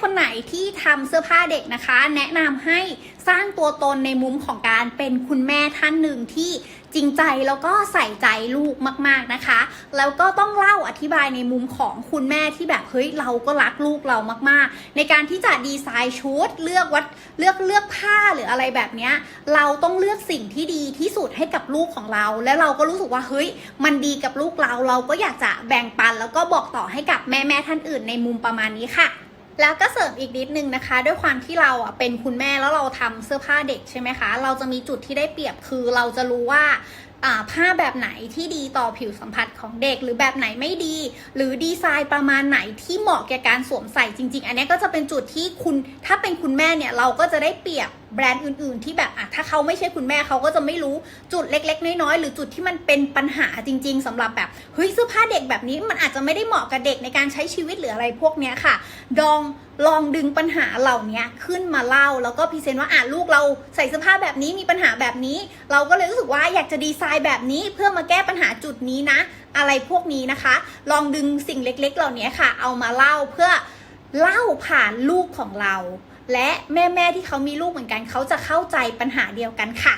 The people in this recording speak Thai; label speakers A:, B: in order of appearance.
A: คนไหนที่ทำเสื้อผ้าเด็กนะคะ แนะนำให้สร้างตัวตนในมุมของการเป็นคุณแม่ท่านหนึ่งที่จริงใจแล้วก็ใส่ใจลูกมาก ๆนะคะ แล้วก็ต้องเล่าอธิบายในมุมของคุณแม่ที่แบบเฮ้ยเราก็รักลูกเรามากๆ ในการที่จะดีไซน์ชุดเลือกวัดเลือกเลือกผ้าหรืออะไรแบบนี้เราต้องเลือกสิ่งที่ดีที่สุดให้กับลูกของเรา แล้วเราก็รู้สึกว่าเฮ้ยมันดีกับลูกเราเราก็อยากจะแบ่งปัน แล้วก็บอกต่อให้กับแม่แม่ท่านอื่นในมุมประมาณนี้ค่ะ แล้วก็เสริมอีกนิดนึงนะคะ ด้วยความที่เราอะเป็นคุณแม่แล้วเราทำเสื้อผ้าเด็กใช่ไหมคะ เราจะมีจุดที่ได้เปรียบคือเราจะรู้ว่า ผ้าแบบไหนที่ดีต่อผิวสัมผัสของเด็ก หรือแบบไหนไม่ดี หรือดีไซน์ประมาณไหนที่เหมาะแก่การสวมใส่จริง ๆ อันนี้ก็จะเป็นจุดที่คุณถ้าเป็นคุณแม่เนี่ยเราก็จะได้เปรียบแบรนด์อื่น ๆ ที่แบบอะถ้าเขาไม่ใช่คุณแม่เขาก็จะไม่รู้จุดเล็ก ๆ น้อยๆหรือจุดที่มันเป็นปัญหาจริง ๆสำหรับแบบเฮ้ยเสื้อผ้าเด็กแบบนี้มันอาจจะไม่ได้เหมาะกับเด็กในการใช้ชีวิตหรืออะไรพวกเนี้ยค่ะดองลองดึงปัญหาเหล่านี้ขึ้นมาเล่า แล้วก็พรีเซนต์ว่าอะลูกเราใส่เสื้อผ้าแบบนี้มีปัญหาแบบนี้ เราก็เลยรู้สึกว่าอยากจะดีไซายแบบนี้เพื่อมาแก้ปัญหาจุดนี้นะ อะไรพวกนี้นะคะ ลองดึงสิ่งเล็กๆ เหล่านี้ค่ะ เอามาเล่าเพื่อเล่าผ่านลูกของเรา และแม่ๆที่เขามีลูกเหมือนกัน เขาจะเข้าใจปัญหาเดียวกันค่ะ